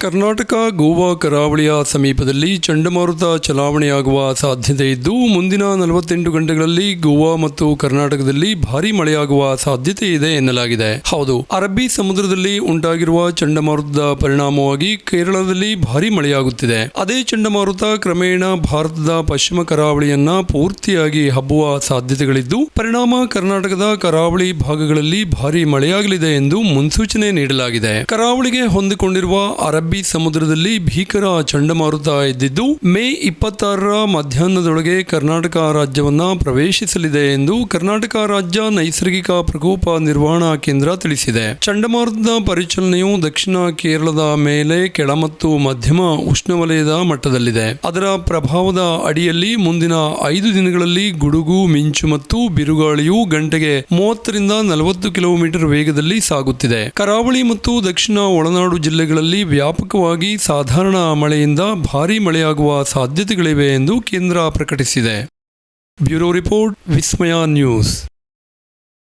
ಕರ್ನಾಟಕ, ಗೋವಾ, ಕರಾವಳಿಯ ಸಮೀಪದಲ್ಲಿ ಚಂಡಮಾರುತ ಚಲಾವಣೆಯಾಗುವ ಸಾಧ್ಯತೆ ಇದ್ದು, ಮುಂದಿನ ನಲವತ್ತೆಂಟು ಗಂಟೆಗಳಲ್ಲಿ ಗೋವಾ ಮತ್ತು ಕರ್ನಾಟಕದಲ್ಲಿ ಭಾರಿ ಮಳೆಯಾಗುವ ಸಾಧ್ಯತೆ ಇದೆ ಎನ್ನಲಾಗಿದೆ. ಹೌದು, ಅರಬ್ಬಿ ಸಮುದ್ರದಲ್ಲಿ ಉಂಟಾಗಿರುವ ಚಂಡಮಾರುತದ ಪರಿಣಾಮವಾಗಿ ಕೇರಳದಲ್ಲಿ ಭಾರಿ ಮಳೆಯಾಗುತ್ತಿದೆ. ಅದೇ ಚಂಡಮಾರುತ ಕ್ರಮೇಣ ಭಾರತದ ಪಶ್ಚಿಮ ಕರಾವಳಿಯನ್ನ ಪೂರ್ತಿಯಾಗಿ ಹಬ್ಬುವ ಸಾಧ್ಯತೆಗಳಿದ್ದು, ಪರಿಣಾಮ ಕರ್ನಾಟಕದ ಕರಾವಳಿ ಭಾಗಗಳಲ್ಲಿ ಭಾರಿ ಮಳೆಯಾಗಲಿದೆ ಎಂದು ಮುನ್ಸೂಚನೆ ನೀಡಲಾಗಿದೆ. ಕರಾವಳಿಗೆ ಹೊಂದಿಕೊಂಡಿರುವ ಸಮುದ್ರದಲ್ಲಿ ಭೀಕರ ಚಂಡಮಾರುತ ಇದ್ದಿದ್ದು ಮೇ ಇಪ್ಪತ್ತಾರರ ಮಧ್ಯಾಹ್ನದೊಳಗೆ ಕರ್ನಾಟಕ ರಾಜ್ಯವನ್ನ ಪ್ರವೇಶಿಸಲಿದೆ ಎಂದು ಕರ್ನಾಟಕ ರಾಜ್ಯ ನೈಸರ್ಗಿಕ ಪ್ರಕೋಪ ನಿರ್ವಹಣಾ ಕೇಂದ್ರ ತಿಳಿಸಿದೆ. ಚಂಡಮಾರುತದ ಪರಿಚಲನೆಯು ದಕ್ಷಿಣ ಕೇರಳದ ಮೇಲೆ ಕೆಳ ಮತ್ತು ಮಧ್ಯಮ ಉಷ್ಣವಲಯದ ಮಟ್ಟದಲ್ಲಿದೆ. ಅದರ ಪ್ರಭಾವದ ಅಡಿಯಲ್ಲಿ ಮುಂದಿನ ಐದು ದಿನಗಳಲ್ಲಿ ಗುಡುಗು, ಮಿಂಚು ಮತ್ತು ಬಿರುಗಾಳಿಯು ಗಂಟೆಗೆ ಮೂವತ್ತರಿಂದ ನಲವತ್ತು ಕಿಲೋಮೀಟರ್ ವೇಗದಲ್ಲಿ ಸಾಗುತ್ತಿದೆ. ಕರಾವಳಿ ಮತ್ತು ದಕ್ಷಿಣ ಒಳನಾಡು ಜಿಲ್ಲೆಗಳಲ್ಲಿ ವ್ಯಾಪಕವಾಗಿ ಸಾಧಾರಣ ಮಳೆಯಿಂದ ಭಾರೀ ಮಳೆಯಾಗುವ ಸಾಧ್ಯತೆಗಳಿವೆ ಎಂದು ಕೇಂದ್ರ ಪ್ರಕಟಿಸಿದೆ. Bureau report Vismaya news.